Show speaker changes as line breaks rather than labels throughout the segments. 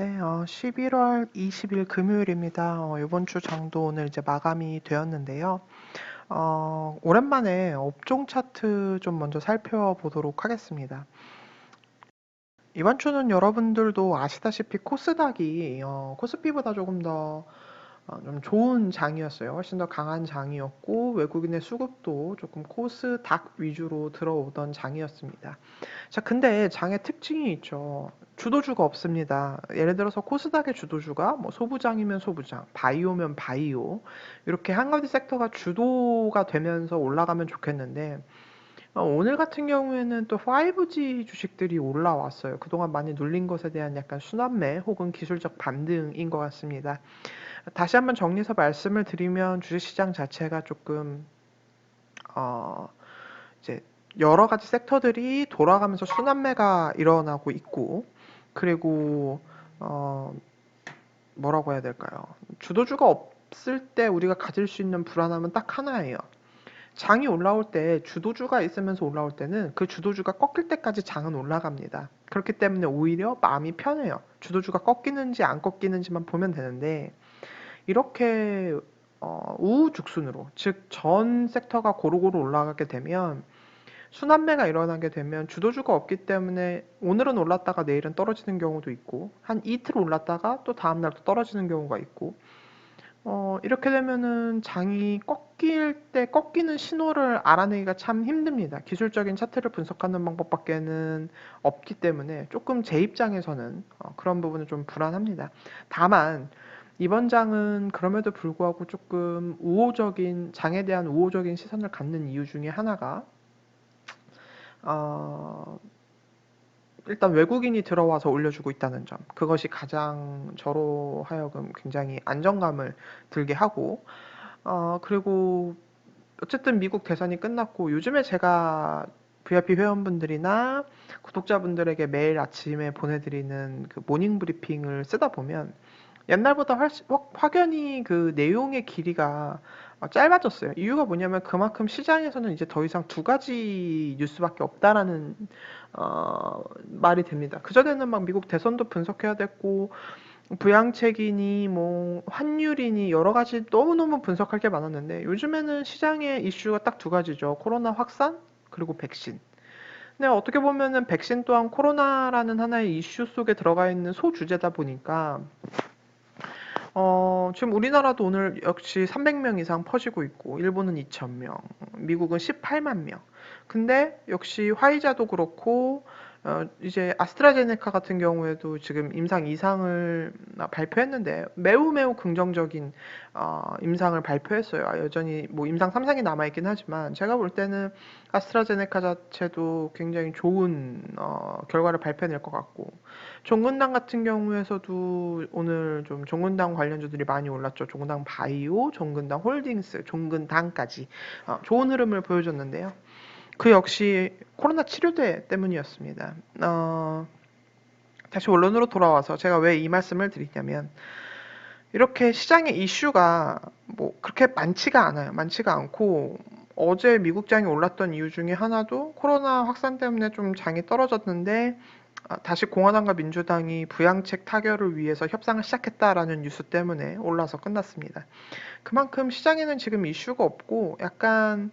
네, 어, 11월 20일 금요일입니다. 어, 이번 주 장도 오늘 이제 마감이 되었는데요. 어, 오랜만에 업종 차트 좀 먼저 살펴보도록 하겠습니다. 이번 주는 여러분들도 아시다시피 코스닥이 어, 코스피보다 조금 더 어, 좀 좋은 장이었어요. 훨씬 더 강한 장이었고 외국인의 수급도 조금 코스닥 위주로 들어오던 장이었습니다. 자, 근데 장의 특징이 있죠. 주도주가 없습니다. 예를 들어서 코스닥의 주도주가 뭐 소부장이면 소부장, 바이오면 바이오 이렇게 한 가지 섹터가 주도가 되면서 올라가면 좋겠는데 어, 오늘 같은 경우에는 또 5G 주식들이 올라왔어요. 그동안 많이 눌린 것에 대한 약간 순환매 혹은 기술적 반등인 것 같습니다. 다시 한번 정리해서 말씀을 드리면 주식시장 자체가 조금 어 이제 여러 가지 섹터들이 돌아가면서 순환매가 일어나고 있고 그리고 어 뭐라고 해야 될까요? 주도주가 없을 때 우리가 가질 수 있는 불안함은 딱 하나예요. 장이 올라올 때 주도주가 있으면서 올라올 때는 그 주도주가 꺾일 때까지 장은 올라갑니다. 그렇기 때문에 오히려 마음이 편해요. 주도주가 꺾이는지 안 꺾이는지만 보면 되는데 이렇게 어, 우후죽순으로 즉 전 섹터가 고루고루 올라가게 되면 순환매가 일어나게 되면 주도주가 없기 때문에 오늘은 올랐다가 내일은 떨어지는 경우도 있고 한 이틀 올랐다가 또 다음날 또 떨어지는 경우가 있고 어, 이렇게 되면은 장이 꺾일 때 꺾이는 신호를 알아내기가 참 힘듭니다. 기술적인 차트를 분석하는 방법밖에는 없기 때문에 조금 제 입장에서는 어, 그런 부분은 좀 불안합니다. 다만 이번 장은 그럼에도 불구하고 조금 우호적인 장에 대한 우호적인 시선을 갖는 이유 중에 하나가 어, 일단 외국인이 들어와서 올려주고 있다는 점 그것이 가장 저로 하여금 굉장히 안정감을 들게 하고 어, 그리고 어쨌든 미국 대선이 끝났고 요즘에 제가 VIP 회원분들이나 구독자분들에게 매일 아침에 보내드리는 그 모닝 브리핑을 쓰다 보면 옛날보다 확연히 그 내용의 길이가 어, 짧아졌어요. 이유가 뭐냐면 그만큼 시장에서는 이제 더 이상 두 가지 뉴스밖에 없다라는 어, 말이 됩니다. 그전에는 막 미국 대선도 분석해야 됐고 부양책이니 뭐 환율이니 여러 가지 너무너무 분석할 게 많았는데 요즘에는 시장의 이슈가 딱 두 가지죠. 코로나 확산 그리고 백신. 근데 어떻게 보면은 백신 또한 코로나라는 하나의 이슈 속에 들어가 있는 소주제다 보니까 어, 지금 우리나라도 오늘 역시 300명 이상 퍼지고 있고, 일본은 2,000명, 미국은 18만 명. 근데 역시 화이자도 그렇고, 어, 이제 아스트라제네카 같은 경우에도 지금 임상 이상을 발표했는데 매우 매우 긍정적인 어, 임상을 발표했어요. 아, 여전히 뭐 임상 3상이 남아 있긴 하지만 제가 볼 때는 아스트라제네카 자체도 굉장히 좋은 어, 결과를 발표해낼 것 같고 종근당 같은 경우에서도 오늘 좀 종근당 관련주들이 많이 올랐죠. 종근당 바이오, 종근당 홀딩스, 종근당까지 어, 좋은 흐름을 보여줬는데요. 그 역시 코로나 치료제 때문이었습니다. 어, 다시 원론으로 돌아와서 제가 왜 이 말씀을 드리냐면 이렇게 시장의 이슈가 뭐 그렇게 많지가 않아요. 많지가 않고 어제 미국 장이 올랐던 이유 중에 하나도 코로나 확산 때문에 좀 장이 떨어졌는데 아, 다시 공화당과 민주당이 부양책 타결을 위해서 협상을 시작했다라는 뉴스 때문에 올라서 끝났습니다. 그만큼 시장에는 지금 이슈가 없고 약간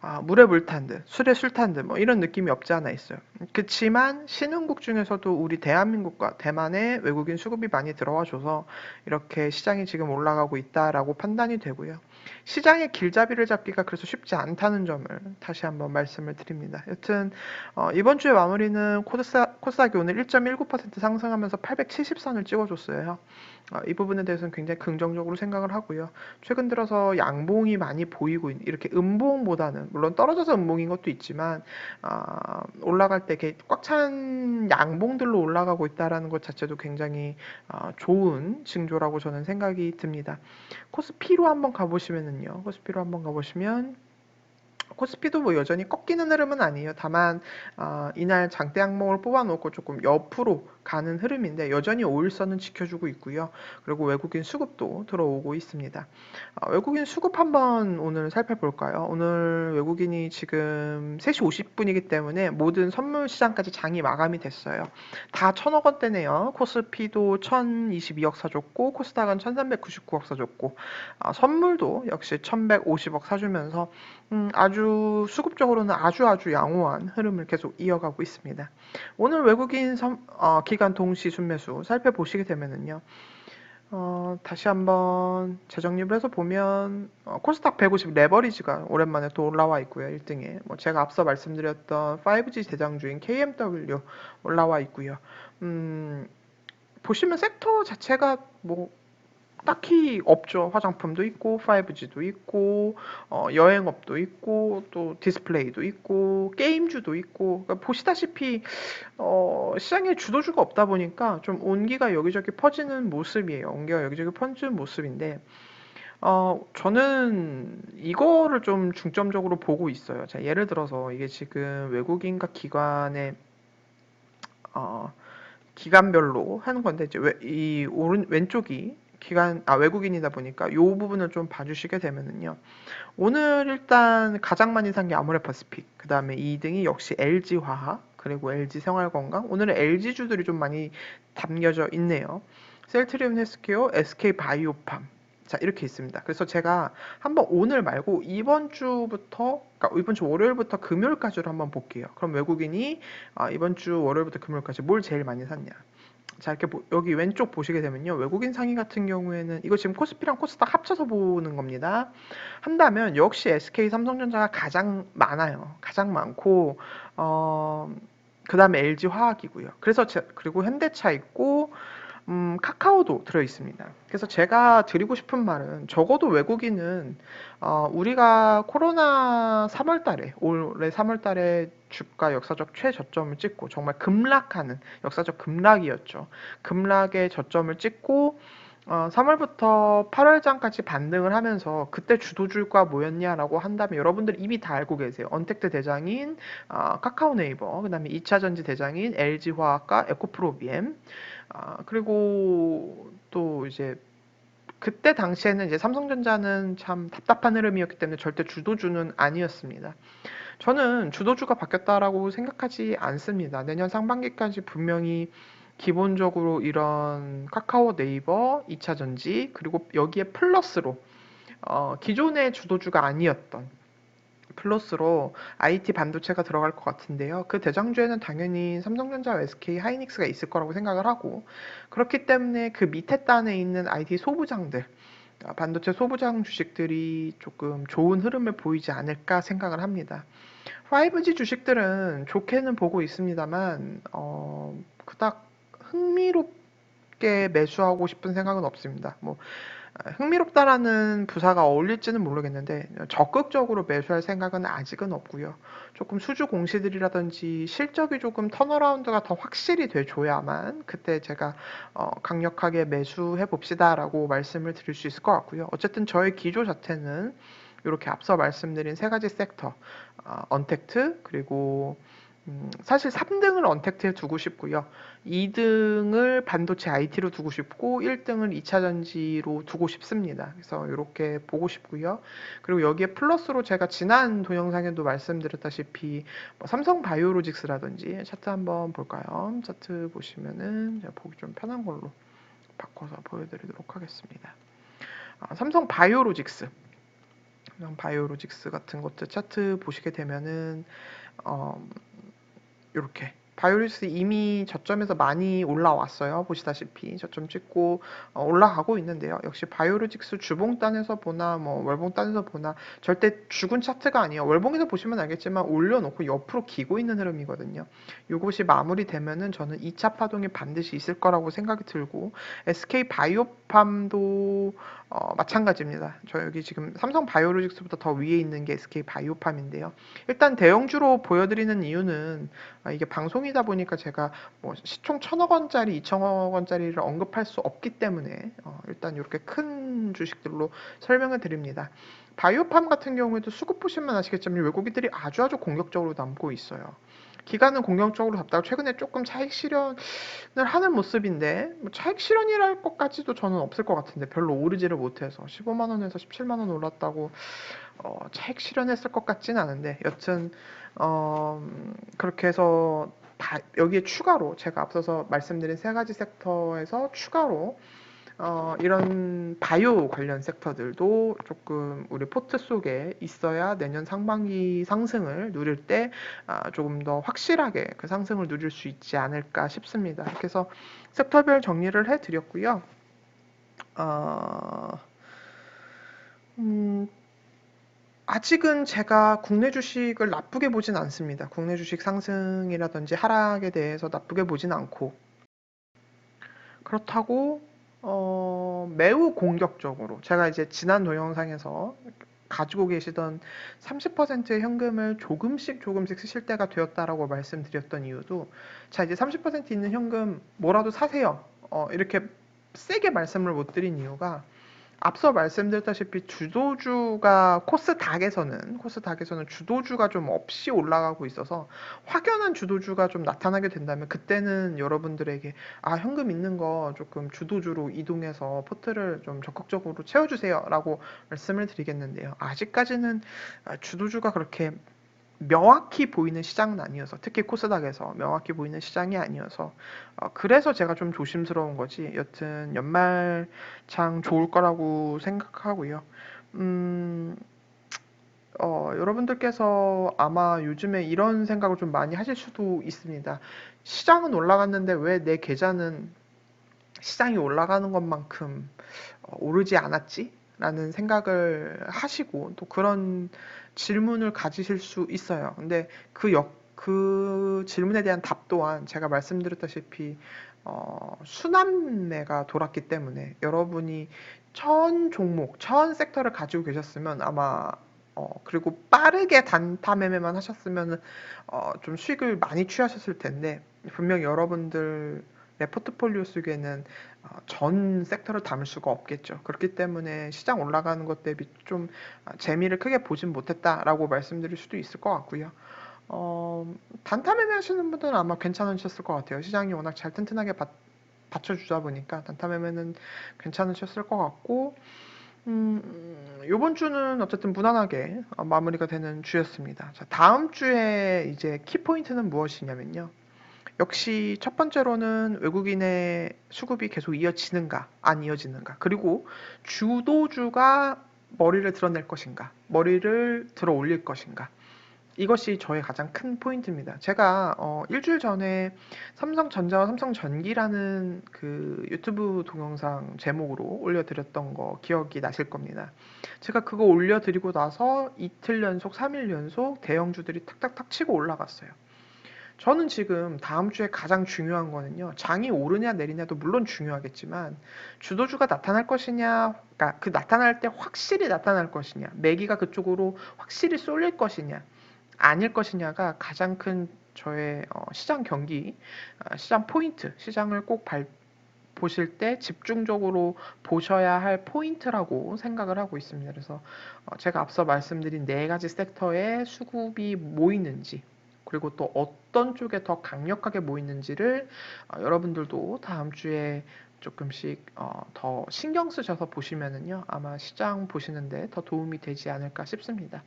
아, 물에 물 탄 듯, 술에 술 탄 듯, 뭐 이런 느낌이 없지 않아 있어요. 그렇지만 신흥국 중에서도 우리 대한민국과 대만에 외국인 수급이 많이 들어와 줘서 이렇게 시장이 지금 올라가고 있다라고 판단이 되고요. 시장의 길잡이를 잡기가 그래서 쉽지 않다는 점을 다시 한번 말씀을 드립니다. 여튼 어, 이번 주의 마무리는 코스닥, 코스닥이 오늘 1.19% 상승하면서 870선을 찍어줬어요. 어, 이 부분에 대해서는 굉장히 긍정적으로 생각을 하고요. 최근 들어서 양봉이 많이 보이고 이렇게 음봉보다는 물론 떨어져서 음봉인 것도 있지만 어, 올라갈 때 꽉 찬 양봉들로 올라가고 있다라는 것 자체도 굉장히 어, 좋은 징조라고 저는 생각이 듭니다. 코스피로 한번 가보시면 은요. 코스피로 한번 가보시면 코스피도 뭐 여전히 꺾이는 흐름은 아니에요. 다만 어, 이날 장대 항목을 뽑아놓고 조금 옆으로 가는 흐름인데 여전히 5일선은 지켜주고 있고요. 그리고 외국인 수급도 들어오고 있습니다. 어, 외국인 수급 한번 오늘 살펴볼까요? 오늘 외국인이 지금 3시 50분이기 때문에 모든 선물 시장까지 장이 마감이 됐어요. 다 천억 원대네요. 코스피도 1022억 사줬고 코스닥은 1399억 사줬고 어, 선물도 역시 1150억 사주면서 음, 아주 수급적으로는 아주 아주 양호한 흐름을 계속 이어가고 있습니다. 오늘 외국인 선, 어, 기간 동시 순매수 살펴보시게 되면은요. 어, 다시 한번 재정립을 해서 보면 어, 코스닥 150 레버리지가 오랜만에 또 올라와 있고요. 1등에 뭐 제가 앞서 말씀드렸던 5G 대장주인 KMW 올라와 있고요. 음, 보시면 섹터 자체가 뭐 딱히 없죠. 화장품도 있고 5G도 있고 어, 여행업도 있고 또 디스플레이도 있고 게임주도 있고 그러니까 보시다시피 어, 시장에 주도주가 없다 보니까 좀 온기가 여기저기 퍼지는 모습이에요. 온기가 여기저기 퍼지는 모습인데 어, 저는 이거를 좀 중점적으로 보고 있어요. 자, 예를 들어서 이게 지금 외국인과 기관의 어, 기간별로 하는 건데 이제 왜, 이 오른 왼쪽이 기관 아 외국인이다 보니까 요 부분을 좀 봐주시게 되면은요. 오늘 일단 가장 많이 산 게 아모레퍼시픽, 그 다음에 2등이 역시 LG화학, 그리고 LG생활건강. 오늘은 LG주들이 좀 많이 담겨져 있네요. 셀트리온 헬스케어, SK바이오팜. 자 이렇게 있습니다. 그래서 제가 한번 오늘 말고 이번 주부터 그러니까 이번 주 월요일부터 금요일까지로 한번 볼게요. 그럼 외국인이 아, 이번 주 월요일부터 금요일까지 뭘 제일 많이 샀냐? 자 이렇게 보, 여기 왼쪽 보시게 되면요. 외국인 상위 같은 경우에는 이거 지금 코스피랑 코스닥 합쳐서 보는 겁니다. 한다면 역시 SK 삼성전자가 가장 많아요. 가장 많고 어 그 다음에 LG 화학이고요. 그래서 제, 그리고 현대차 있고 음, 카카오도 들어 있습니다. 그래서 제가 드리고 싶은 말은 적어도 외국인은 어, 우리가 코로나 3월 달에 올해 3월 달에 주가 역사적 최저점을 찍고 정말 급락하는 역사적 급락이었죠. 급락의 저점을 찍고 어, 3월부터 8월장까지 반등을 하면서 그때 주도주가 뭐였냐라고 한다면 여러분들 이미 다 알고 계세요. 언택트 대장인 어, 카카오 네이버, 그 다음에 2차전지 대장인 LG화학과 에코프로비엠, 아, 그리고 또 이제 그때 당시에는 이제 삼성전자는 참 답답한 흐름이었기 때문에 절대 주도주는 아니었습니다. 저는 주도주가 바뀌었다라고 생각하지 않습니다. 내년 상반기까지 분명히 기본적으로 이런 카카오 네이버 2차 전지 그리고 여기에 플러스로 어, 기존의 주도주가 아니었던 플러스로 IT 반도체가 들어갈 것 같은데요. 그 대장주에는 당연히 삼성전자와 SK 하이닉스가 있을 거라고 생각을 하고 그렇기 때문에 그 밑에 단에 있는 IT 소부장들 아, 반도체 소부장 주식들이 조금 좋은 흐름을 보이지 않을까 생각을 합니다. 5G 주식들은 좋게는 보고 있습니다만 어, 그닥 흥미롭게 매수하고 싶은 생각은 없습니다. 뭐 흥미롭다라는 부사가 어울릴지는 모르겠는데 적극적으로 매수할 생각은 아직은 없고요. 조금 수주 공시들이라든지 실적이 조금 턴어라운드가 더 확실히 돼줘야만 그때 제가 어, 강력하게 매수해 봅시다라고 말씀을 드릴 수 있을 것 같고요. 어쨌든 저의 기조 자체는 이렇게 앞서 말씀드린 세 가지 섹터, 어, 언택트 그리고 음, 사실 3등을 언택트에 두고 싶고요. 2등을 반도체 IT로 두고 싶고 1등을 2차 전지로 두고 싶습니다. 그래서 이렇게 보고 싶고요. 그리고 여기에 플러스로 제가 지난 동영상에도 말씀드렸다시피 뭐 삼성 바이오로직스라든지 차트 한번 볼까요? 차트 보시면은 제가 보기 좀 편한 걸로 바꿔서 보여드리도록 하겠습니다. 아, 삼성 바이오로직스 삼성 바이오로직스 같은 것들 차트 보시게 되면은 어, 이렇게 바이오리스 이미 저점에서 많이 올라왔어요. 보시다시피 저점 찍고 어, 올라가고 있는데요. 역시 바이오로직스 주봉단에서 보나 뭐 월봉단에서 보나 절대 죽은 차트가 아니에요. 월봉에서 보시면 알겠지만 올려놓고 옆으로 기고 있는 흐름이거든요. 이것이 마무리되면은 저는 2차 파동이 반드시 있을 거라고 생각이 들고 SK 바이오 팜도 어, 마찬가지입니다. 저 여기 지금 삼성 바이오로직스보다 더 위에 있는 게 SK 바이오팜인데요. 일단 대형주로 보여드리는 이유는 아, 이게 방송이다 보니까 제가 뭐 시총 천억 원짜리, 이천억 원짜리를 언급할 수 없기 때문에 어, 일단 이렇게 큰 주식들로 설명을 드립니다. 바이오팜 같은 경우에도 수급 보시면 아시겠지만 외국인들이 아주 아주 공격적으로 남고 있어요. 기간은 공격적으로 잡다가 최근에 조금 차익 실현을 하는 모습인데 뭐 차익 실현이랄 것까지도 저는 없을 것 같은데 별로 오르지를 못해서 15만 원에서 17만 원 올랐다고 어, 차익 실현했을 것 같지는 않은데 여튼 어, 그렇게 해서 다 여기에 추가로 제가 앞서서 말씀드린 세 가지 섹터에서 추가로 어, 이런 바이오 관련 섹터들도 조금 우리 포트 속에 있어야 내년 상반기 상승을 누릴 때 아, 조금 더 확실하게 그 상승을 누릴 수 있지 않을까 싶습니다. 그래서 섹터별 정리를 해드렸고요. 어, 음, 아직은 제가 국내 주식을 나쁘게 보진 않습니다. 국내 주식 상승이라든지 하락에 대해서 나쁘게 보진 않고 그렇다고 어, 매우 공격적으로 제가 이제 지난 동영상에서 가지고 계시던 30%의 현금을 조금씩 조금씩 쓰실 때가 되었다라고 말씀드렸던 이유도 자 이제 30% 있는 현금 뭐라도 사세요. 어, 이렇게 세게 말씀을 못 드린 이유가 앞서 말씀드렸다시피 주도주가 코스닥에서는 코스닥에서는 주도주가 좀 없이 올라가고 있어서 확연한 주도주가 좀 나타나게 된다면 그때는 여러분들에게 아 현금 있는 거 조금 주도주로 이동해서 포트를 좀 적극적으로 채워주세요라고 말씀을 드리겠는데요. 아직까지는 주도주가 그렇게 명확히 보이는 시장은 아니어서 특히 코스닥에서 명확히 보이는 시장이 아니어서 어, 그래서 제가 좀 조심스러운 거지 여튼 연말창 좋을 거라고 생각하고요. 음, 어, 여러분들께서 아마 요즘에 이런 생각을 좀 많이 하실 수도 있습니다. 시장은 올라갔는데 왜 내 계좌는 시장이 올라가는 것만큼 어, 오르지 않았지? 라는 생각을 하시고 또 그런 질문을 가지실 수 있어요. 근데 그 역, 그 질문에 대한 답 또한 제가 말씀드렸다시피 어, 순환매가 돌았기 때문에 여러분이 천 종목, 천 섹터를 가지고 계셨으면 아마 어, 그리고 빠르게 단타 매매만 하셨으면 어, 좀 수익을 많이 취하셨을 텐데 분명 여러분들 내 포트폴리오 속에는 어, 전 섹터를 담을 수가 없겠죠. 그렇기 때문에 시장 올라가는 것 대비 좀 어, 재미를 크게 보진 못했다라고 말씀드릴 수도 있을 것 같고요. 어, 단타 매매 하시는 분들은 아마 괜찮으셨을 것 같아요. 시장이 워낙 잘 튼튼하게 받, 받쳐주다 보니까 단타 매매는 괜찮으셨을 것 같고, 음, 요번 주는 어쨌든 무난하게 어, 마무리가 되는 주였습니다. 자, 다음 주에 이제 키포인트는 무엇이냐면요. 역시 첫 번째로는 외국인의 수급이 계속 이어지는가, 안 이어지는가. 그리고 주도주가 머리를 드러낼 것인가, 머리를 들어 올릴 것인가. 이것이 저의 가장 큰 포인트입니다. 제가 어, 일주일 전에 삼성전자와 삼성전기라는 그 유튜브 동영상 제목으로 올려드렸던 거 기억이 나실 겁니다. 제가 그거 올려드리고 나서 이틀 연속, 3일 연속 대형주들이 탁탁탁 치고 올라갔어요. 저는 지금 다음 주에 가장 중요한 거는요. 장이 오르냐 내리냐도 물론 중요하겠지만 주도주가 나타날 것이냐, 그러니까 그 나타날 때 확실히 나타날 것이냐, 매기가 그쪽으로 확실히 쏠릴 것이냐, 아닐 것이냐가 가장 큰 저의 어, 시장 경기, 어, 시장 포인트, 시장을 꼭 발, 보실 때 집중적으로 보셔야 할 포인트라고 생각을 하고 있습니다. 그래서 어, 제가 앞서 말씀드린 네 가지 섹터에 수급이 모이는지 그리고 또 어떤 쪽에 더 강력하게 모이는지를 어, 여러분들도 다음 주에 조금씩 어, 더 신경 쓰셔서 보시면은요 아마 시장 보시는데 더 도움이 되지 않을까 싶습니다.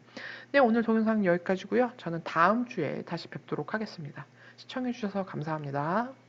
네 오늘 동영상 여기까지고요. 저는 다음 주에 다시 뵙도록 하겠습니다. 시청해주셔서 감사합니다.